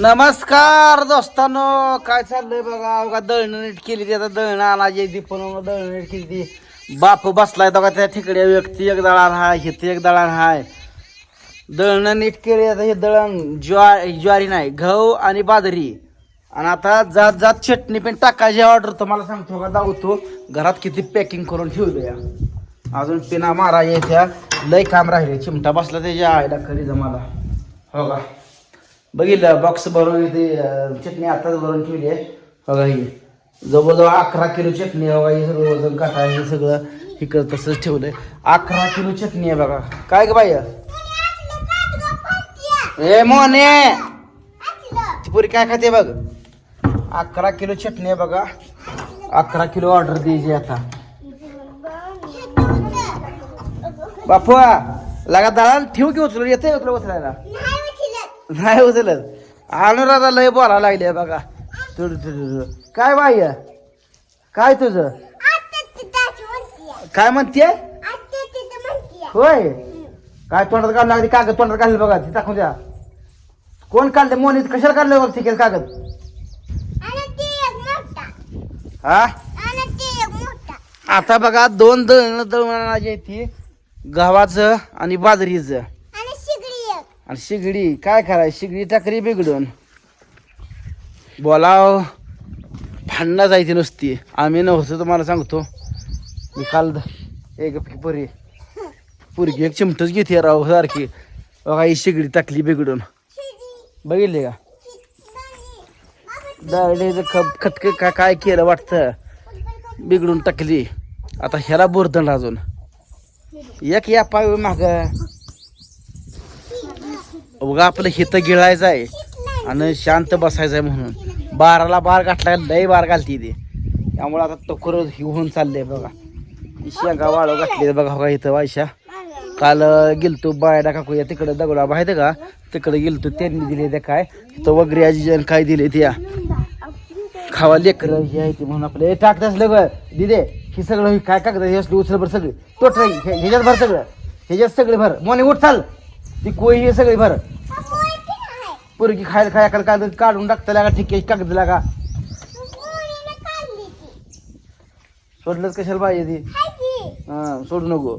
नमस्कार दोस्तांनो काय चाललंय बघा? बघा दळणं नीट केली ती आता दळणं आणायची ती पण दळणं नीट केली ती. बाप बसलाय बघा त्या ठिकड्या व्यक्ती एक दळण हाय हिथे एक दळण हाय. दळणं नीट केली आता हे दळण ज्वारी ज्वारी नाही गहू आणि बाजरी. आणि आता जात जात चटणी पण टाकायची ऑर्डर तुम्हाला सांगतो का दावतो घरात किती पॅकिंग करून ठेवलं या अजून पिना मारा येत्या लय काम राहिले चिमटा बसला त्याच्या आईला खरी जमाला. हो का? बघितलं बॉक्स भरून ते चटणी आताच भरून ठेवली आहे. बघा ही. जवळजवळ अकरा किलो चटणी आहे बघा हे सगळं वजन काटा हे सगळं इकडं तसंच ठेवलंय. अकरा किलो चटणी आहे बघा. काय ग बाई? ए मोने ती पुरी काय खाते बघ? अकरा किलो चटणी आहे बघा. अकरा किलो ऑर्डर द्यायची आता. बापू लगा दळण ठेव की उचलू येते उचलू उचलायला नाही उचलत. अनुराधा लय बोला लागले बघा. तुड तुड काय बाई काय तुझं? काय म्हणते होय. काय तोंडात काढलं लागली? कागद तोंडात काढलं बघा. ती टाकून द्या. कोण काढले? मोनीत. कशाला काढलं बघ आहे कागद? हा? आता बघा दोन दळण दळणाची ती गव्हाचं आणि बाजरीचं. आणि शिगडी काय कराय शिगडी टाकरी बिघडून. बोलाव भांडणं जायची नुसती. आम्ही नव्हतो तुम्हाला सांगतो. मी काल एक पुरी पुरगी एक चिमटच घेते राव सारखी. बघा ही शिगडी टाकली बिघडून. बघितले का? दाढीचं खप खटक का काय केलं वाटतं? बिघडून टाकली. आता ह्याला बोरदंड अजून. एक या पाय माग. उगा आपलं हित गिळायचं आहे आणि शांत बसायचं आहे म्हणून. बाराला बार गाठला लय बार घालती ते. त्यामुळे आता टोकर होऊन चाललंय बघा. शेंगा वाळू घातली बघा हो बघा इथं वायशा काल गेलतो बायडा काकू या तिकडे दगडा माहिती का? तिकडे गेलतो त्यांनी दिले ते काय? तर वगैरे आजी काय दिले त्या? खावा लेकर हे आहे ते म्हणून आपलं. हे टाकत असलं ग दिदे हे सगळं हे काय कागद हे असलं उचल भर सगळे. टोट ह्याच्यात भर सगळं. ह्याच्यात सगळे भर. मोने उठ चाल. ती कोई हे सगळे भर पुरकी खायला खाया खायला कागद काढून टाकता लागा ठीक आहे कागद लागा. सोडलंच कशाला पाहिजे ती? हा सोडू नको.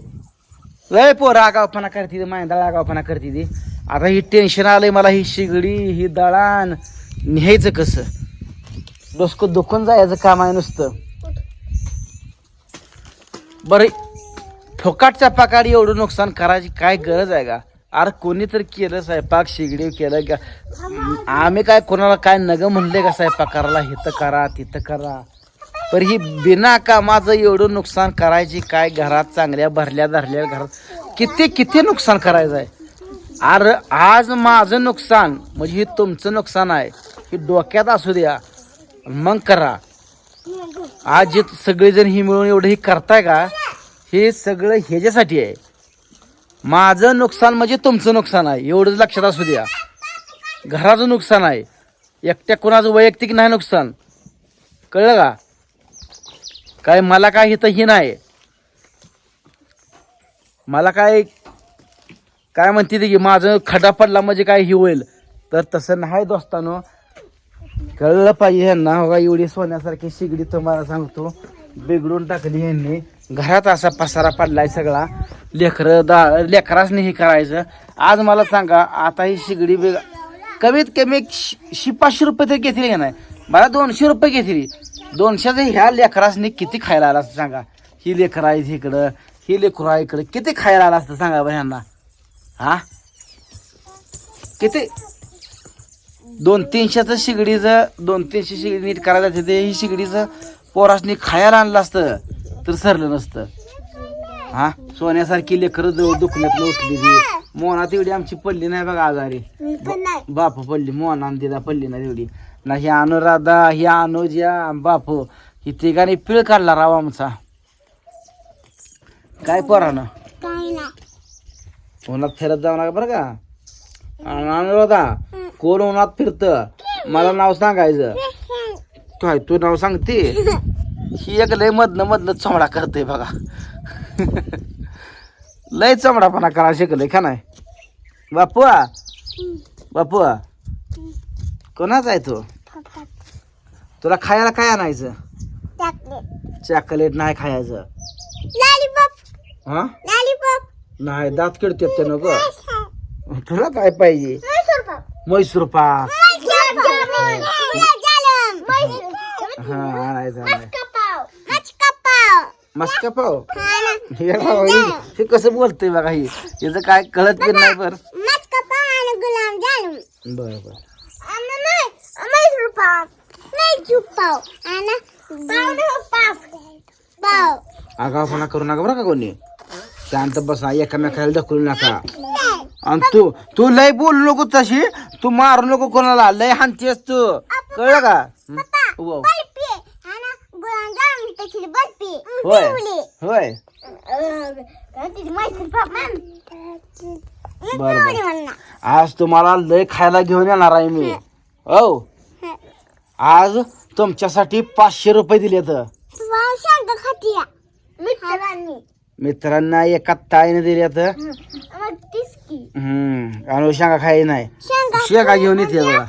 लय पोर आगावपणा करते ती मायंदा आगावपणा करते ती. आता ही टेन्शन आलंय मला ही शिगडी ही दळाण न्यायचं कसं? डोसकं दुखून जायचं काम आहे नुसतं. बरं फुकाटच्या पाकाडी एवढं नुकसान करायची काय गरज आहे का? अरे कोणी तर केलं स्वयंपाक शिगडी केलं का? आम्ही काय कोणाला काय नगं म्हणले का स्वयंपाक करायला हिथं करा तिथं करा. पर ही बिना कामाचं एवढं नुकसान करायची काय? घरात चांगल्या भरल्या धरल्या घरात. किती किती नुकसान करायचं आहे? अरे आज माझं नुकसान म्हणजे हे तुमचं नुकसान आहे. हे डोक्यात असू द्या. मग करा. आज जे सगळेजण ही मिळून एवढं हे करताय का? हे सगळं ह्याच्यासाठी आहे. माझं नुकसान म्हणजे तुमचं नुकसान आहे. एवढंच लक्षात असू द्या. घराचं नुकसान आहे. एकट्या कुणाचं वैयक्तिक नाही नुकसान. कळलं का? काय मला काय इथं ही नाही. मला काय काय म्हणते ते की माझं खडा पडला म्हणजे काय ही होईल. तर तसं नाही दोस्तानो. कळलं पाहिजे ह्यांना. हो का एवढी सोन्यासारखी शिगडी तुम्हाला सांगतो. बिघडून टाकली ह्यांनी. घरात असा पसारा पडलाय सगळा. लेकरं दा लेकरासने हे करायचं. आज मला सांगा आता ही शिगडी बे कमीत कमी शि- पाचशे रुपये तरी घेतली का नाही? मला दोनशे रुपये घेतली. दोनशेचं ह्या लेकरासने किती खायला आला असतं सांगा. ही लेकरं आहेत इकडं ही लेकरं आहे इकडं. किती खायला आला असतं सांगा बरं ह्यांना. हा? किती? दोन तीनशेचं शिगडीचं दोन तीनशे शिगडी नीट करायला ते ही शिगडीचं पोरासनी खायला आणलं असतं. तर सरलं नसतं. हा? सोन्यासारखी लेकरं दुखण्यात उठली ती. मोना तेवढी आमची पडली नाही बघा आजारी. बाप पडली मोना आणि दिदा पडली ना तेवढी ना ही अनुराधा ही अनुजा बापू. ही तिघांनी पिळ काढला राव आमचा. काय पोरानं? उन्हात फिरत जाऊ नका बरं का. अनुराधा कोण उन्हात फिरत? मला नाव सांगायचं. काय तू नाव सांगते? ही एक लय मधनं मधनं चमडा करते बघा. लय चमडापणा करा शिकलंय का नाही? बापू बापू कोणाचा आहे तो? तुला खायला काय आणायचं? चॉकलेट नाही खायचं. हा? नाही दात किडते ते नको. तुला काय पाहिजे? म्हैसूर पाक हा आणायचं आणायचं मस्का पाव. हे राव, हे- कसं बोलतोय बघा ही. याचं काय कळत पण नाही बर. बर बर. आगावपणा करू नका बरं का कोणी? शांत बसा एकामेकाला ढकलू नका. आणि तू तू लय बोलू नको तशी. तू मारू नको कोणाला. लय हानतेस तू. कळलं का. होय. होय. बर बर. आज तुम्हाला लय खायला घेऊन येणार आहे मी. हो. आज तुमच्यासाठी पाचशे रुपये दिले तर मित्रांनी. मित्रांना एका ताईने दिले तर हम्म. आणि शेंगा खाई नाही. शेंगा घेऊन येते बघा.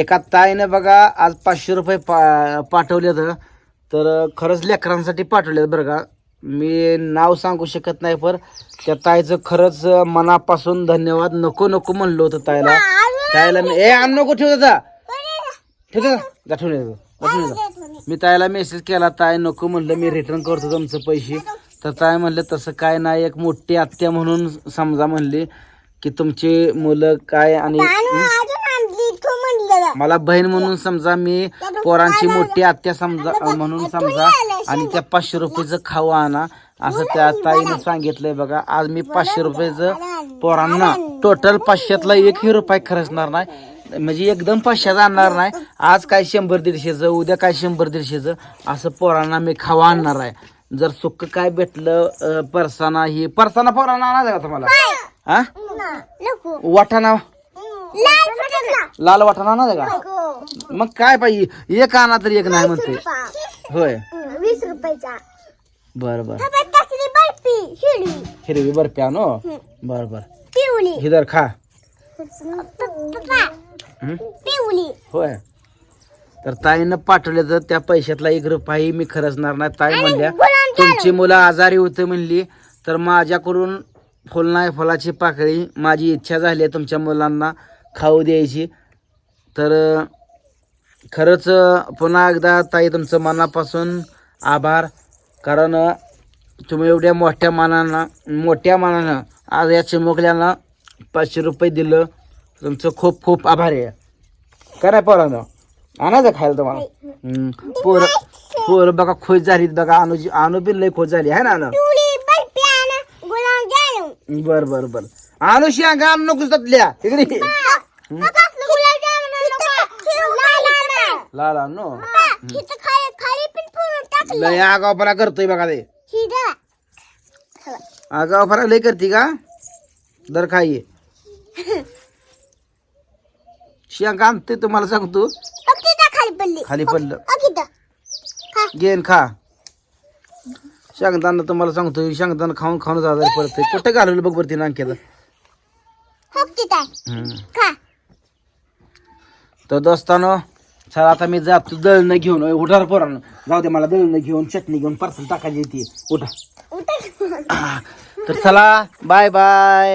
एका ताईने बघा आज पाचशे रुपये पाठवले तर तर खरंच लेकरांसाठी पाठवलेत बरं का. मी नाव सांगू शकत नाही पर त्या ताईचं खरंच मनापासून धन्यवाद. नको नको म्हणलं होतं ताईला. ताईला मी ए आण नको ठेवत जा ठेव जा. जा ठेवून ये मी ताईला मेसेज केला ताई नको म्हणलं मी रिटर्न करतो तुमचं पैसे. तर ताई म्हणलं तसं काय नाही एक मोठी आत्या म्हणून समजा म्हणली की तुमची मुलं काय आणि अजून आणली तू म्हणलं मला बहीण म्हणून समजा मी पोरांची मोठी आत्या समजा म्हणून समजा आणि त्या पाचशे रुपयेचं खाऊ आणा. असं त्या ताईनं सांगितलंय बघा. आज मी पाचशे रुपयेचं पोरांना टोटल पाचशेतला एकही रुपये खर्चणार नाही. म्हणजे एकदम पाचशेचं आणणार नाही. आज काय शंभर दीडशेचं उद्या काय शंभर दीडशेचं असं पोरांना मी खावा आणणार आहे. जर सुक्क काय भेटलं परसाना ही परसाना पोरांना आणायचं का तुम्हाला? हा वाटाणा लाल वाटाणा. आणायचं का? मग काय पाहिजे? एक आणा तरी एक नाही म्हणते होय. वीस रुपयाचा. बर बर. हिरवी. बर्फी आणो? बर बर. पिवळी. हिदर खा. हं? पिवळी. होय. तर ताईनं पाठवले तर त्या पैशातला एक रुपयाही मी खर्चणार नाही. ताई म्हणल्या तुमची मुलं आजारी होते म्हणली तर माझ्याकडून फुल नाही फुलाची पाकळी माझी इच्छा झाली आहे तुमच्या मुलांना खाऊ द्यायची. तर खरंच पुन्हा एकदा ताई तुमचं मनापासून आभार. कारण तुम्ही एवढ्या मोठ्या मानानं मोठ्या मानानं आज या चिमुकल्याला पाचशे रुपये दिलं. तुमचं खूप खूप आभार आहे. काय पोरानं? आणायचं खायला तुम्हाला. पोरं पोरं बघा खुश झालीत बघा. अनुजी अनु बी लय खुश झाली. आहे ना बर बर बर. अनु शेंगा आणू नको त्यातल्या तिकडे लाल आणा लय आगावपणा करतोय बघा ते. आगावपणा लय करते का? दर खाई शेंगा आणते तुम्हाला सांगतो. खाली पडली. खाली पडलं. अगिता खा. घेन खा. शेंगदाणा तुम्हाला सांगतो शेंगदाणा खाऊन खाऊन आजारी पडतंय कुठे घालवलं बघ बरं तिनं हम्म. खा. तर दोस्तानो चला आता मी जातो दळणं घेऊन. उठार पोरानं. जाऊ दे मला दळणं घेऊन चटणी घेऊन पार्सल टाकायची ती. उठा. उठा. तर चला बाय बाय